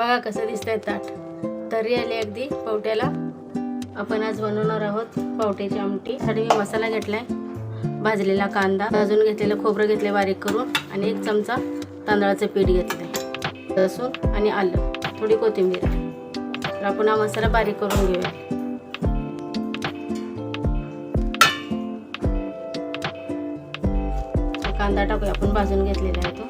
बघा कसं दिसतंय ताट. तरी आली अगदी पावट्याला. आपण आज बनवणार आहोत पावट्याची आमटी. साठी मी मसाला घेतलाय. भाजलेला कांदा. भाजून घेतलेलं खोबरं घेतले बारीक करून. आणि एक चमचा तांदळाचं पीठ घेतलंय. लसूण आणि आलं. थोडी कोथिंबीर. तर आपण हा मसाला बारीक करून घेऊया. कांदा टाकूया. आपण भाजून घेतलेला आहे तो.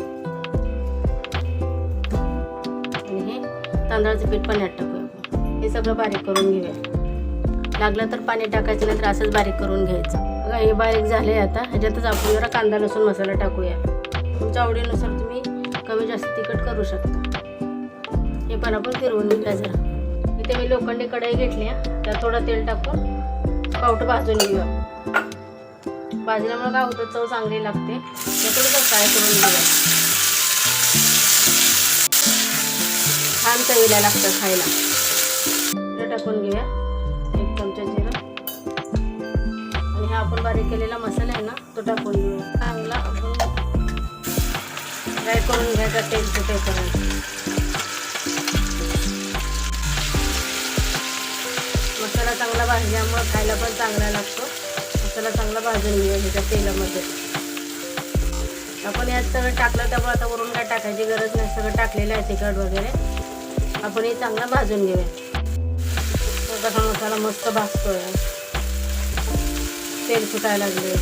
तांदळाचं पीठ पण यात टाकूया. आपण हे सगळं बारीक करून घेऊया. लागलं तर पाणी टाकायचं नाही तर असंच बारीक करून घ्यायचं. बघा हे बारीक झाले आता. ह्याच्यातच आपण जरा कांदा लसूण मसाला टाकूया. तुमच्या आवडीनुसार तुम्ही कमी जास्त तिखट करू शकता. हे पण आपण फिरवून घेऊया जरा. इथे मी लोखंडी कढई घेतली त्यात थोडं तेल टाकून पावट भाजून घेऊया. भाजल्यामुळे काय होतं? चव चांगली लागते. त्याच्याकडे काय करून घेऊया? छान चवीला लागतं खायला. जिरं टाकून घेऊया. एक चमचा जिरं. आणि हा आपण बारीक केलेला मसाला आहे ना तो टाकून घेऊया. चांगला आपण फ्राय करून घ्यायचा तेल सुटेपर्यंत मसाला चांगला भाजल्यामुळे खायला पण चांगला लागतो. मसाला चांगला भाजून घेऊया ह्याच्या तेलामध्ये. आपण यात सगळं टाकलं त्यामुळे आता वरून काय टाकायची गरज नाही. सगळं टाकलेलं आहे तिखट वगैरे. आपण हे चांगला भाजून घेऊया. तो मसाला मस्त भाजतोय. तेल सुटायला लागले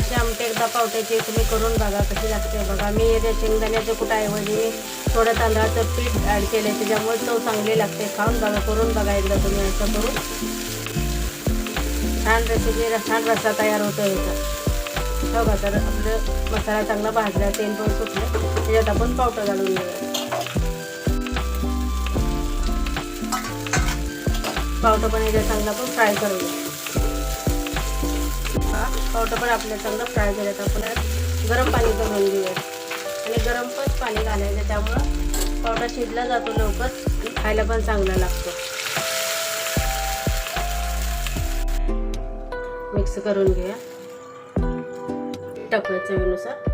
असे आमटे एकदा पावट्याची तुम्ही करून बघा कशी लागते बघा. मी त्या शेंगदाण्याचं कुटाऐवजी मी थोडं तांदळाचं पीठ ॲड केलं आहे त्याच्यामुळे चव चांगली लागते. खाऊन बघा करून बघा एकदा तुम्ही असं करून. छान रेसिपी छान रस्सा तयार होतो याचा बघा तर आपलं मसाला चांगला भाजला तेल पण सुटलं त्याच्यात आपण पावटा घालून घेऊया. पावटा पण याच्या चांगला आपण फ्राय करूया. हा पावटा पण आपल्या चांगलं फ्राय झाल्यात आपण गरम पाणी करून घेऊया आणि गरम पण पाणी घालायचं त्यामुळं पावटा शिजला जातो लवकर आणि खायला पण चांगला लागतो. मिक्स करून घेऊया. टाकूया चवीनुसार.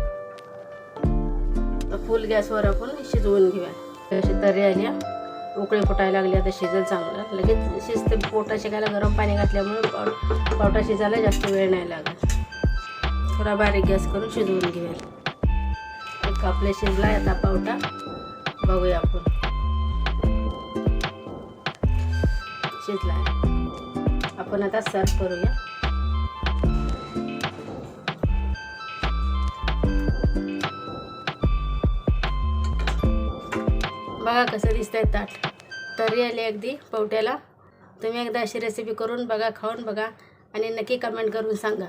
फुल गॅसवर आपण शिजवून घेऊया. अशी तरी आल्या उकळे फुटायला लागले आता शिजेल चांगलं. लगेच शिजते पोटा शिकायला गरम पाणी घातल्यामुळे पाव पावटा शिजायला जास्त वेळ नाही लागत. थोडा बारीक गॅस करून शिजवून घेऊया. एक आपले शिजला आता पावटा. बघूया आपण. शिजला आपण आता सर्व करूया. बघा कसं दिसतंय ताट. तरी आली अगदी पवट्याला. तुम्ही एकदा अशी रेसिपी करून बघा खाऊन बघा आणि नक्की कमेंट करून सांगा.